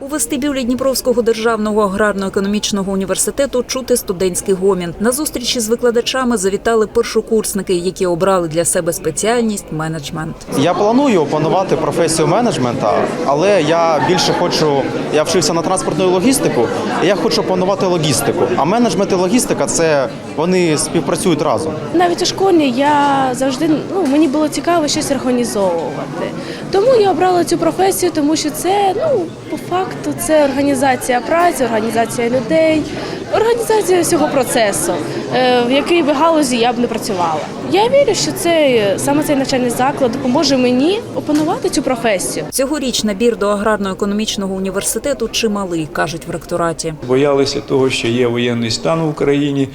У вестибюлі Дніпровського державного аграрно-економічного університету чути студентський гомін. На зустрічі з викладачами завітали першокурсники, які обрали для себе спеціальність менеджмент. Я планую опанувати професію менеджмента, але я більше хочу. Я вчився на транспортну логістику, і я хочу опанувати логістику. А менеджмент і логістика це вони співпрацюють разом. Навіть у школі я завжди ну мені було цікаво щось організовувати. Тому я обрала цю професію, тому що це ну по факту це організація праці, організація людей, організація всього процесу, е, в якій би галузі я б не працювала. Я вірю, що це саме цей навчальний заклад допоможе мені опанувати цю професію. Цьогоріч набір до аграрно-економічного університету чималий, кажуть в ректораті. боялися того, що є воєнний стан в Україні.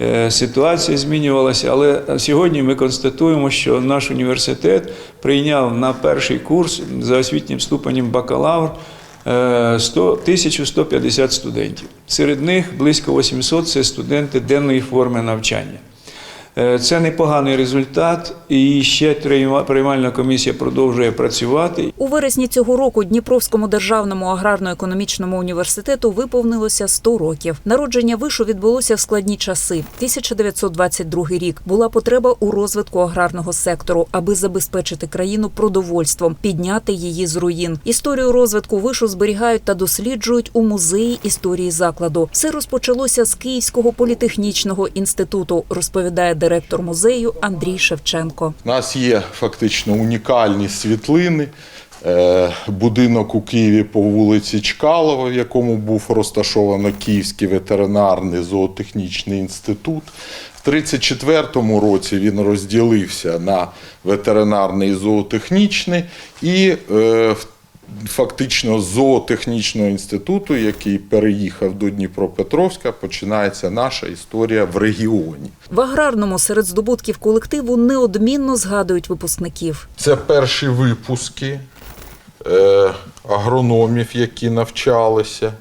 е, Ситуація змінювалася, але сьогодні ми констатуємо, що наш університет прийняв на перший курс за освітнім ступенем бакалавр 100, 1150 студентів. Серед них близько 800 – це студенти денної форми навчання. Е, Це непоганий результат, і ще приймальна комісія продовжує працювати. У вересні цього року Дніпровському державному аграрно-економічному університету виповнилося 100 років. Народження вишу відбулося в складні часи. 1922 рік була потреба у розвитку аграрного сектору, аби забезпечити країну продовольством, підняти її з руїн. Історію розвитку вишу зберігають та досліджують у музеї історії закладу. Все розпочалося з Київського політехнічного інституту, розповідає директор музею Андрій Шевченко. У нас є фактично унікальні світлини. Е, Будинок у Києві по вулиці Чкалова, в якому був розташовано Київський ветеринарний зоотехнічний інститут. В 1934 році він розділився на ветеринарний і зоотехнічний і е, в- фактично зоотехнічного інституту, який переїхав до Дніпропетровська, починається наша історія в регіоні. В аграрному серед здобутків колективу неодмінно згадують випускників. Це перші випуски е, агрономів, які навчалися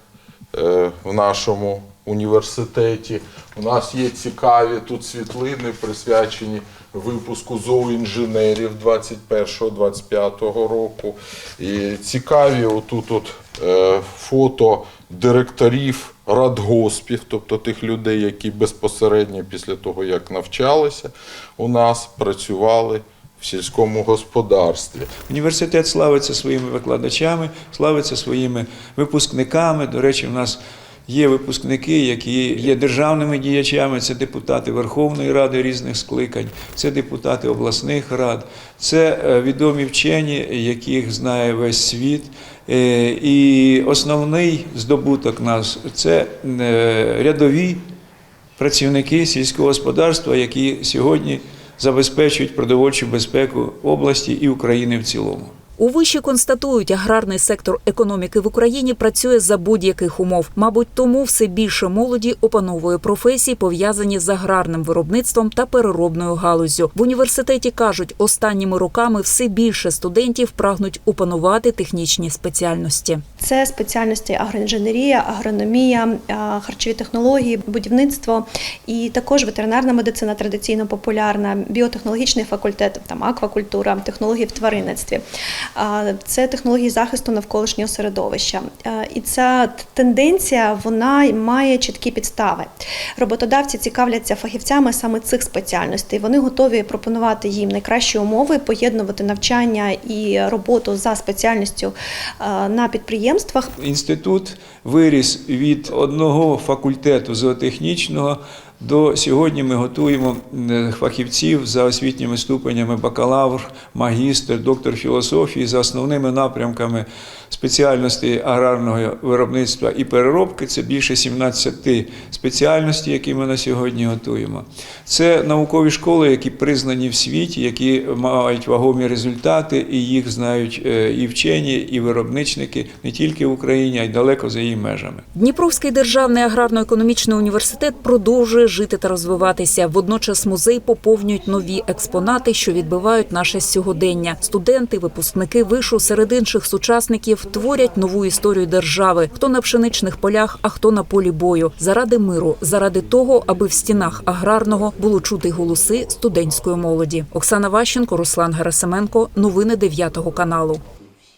е, в нашому університеті. У нас є цікаві тут світлини, присвячені випуску зооінженерів 21-25 року. І цікаві отут от, е, фото директорів радгоспів, тобто тих людей, які безпосередньо після того, як навчалися у нас, працювали в сільському господарстві. Університет славиться своїми викладачами, славиться своїми випускниками. До речі, в нас є випускники, які є державними діячами, це депутати Верховної Ради різних скликань, це депутати обласних рад, це е, відомі вчені, яких знає весь світ. Е, І основний здобуток нас це е, рядові працівники сільського господарства, які сьогодні забезпечують продовольчу безпеку області і України в цілому. У виші констатують, аграрний сектор економіки в Україні працює за будь-яких умов. Мабуть, тому все більше молоді опановує професії, пов'язані з аграрним виробництвом та переробною галуззю. В університеті кажуть, останніми роками все більше студентів прагнуть опанувати технічні спеціальності. Це спеціальності агроінженерія, агрономія, харчові технології, будівництво і також ветеринарна медицина традиційно популярна, біотехнологічний факультет, там аквакультура, технології в тваринництві. Це технології захисту навколишнього середовища. І ця тенденція вона має чіткі підстави. Роботодавці цікавляться фахівцями саме цих спеціальностей. Вони готові пропонувати їм найкращі умови, поєднувати навчання і роботу за спеціальністю на підприємствах. Інститут виріс від одного факультету зоотехнічного до сьогодні ми готуємо е, фахівців за освітніми ступенями бакалавр, магістр, доктор філософії за основними напрямками спеціальностей аграрного виробництва і переробки. Це більше 17 спеціальностей, які ми на сьогодні готуємо. Це наукові школи, які признані в світі, які мають вагомі результати, і їх знають е, і вчені, і виробничники не тільки в Україні, а й далеко за її межами. Дніпровський державний аграрно-економічний університет жити та розвиватися. Водночас музей поповнюють нові експонати, що відбивають наше сьогодення. Студенти, випускники вишу серед інших сучасників творять нову історію держави. Хто на пшеничних полях, а хто на полі бою. Заради миру, заради того, аби в стінах аграрного було чути голоси студентської молоді. Оксана Ващенко, Руслан Герасименко. Новини 9 каналу.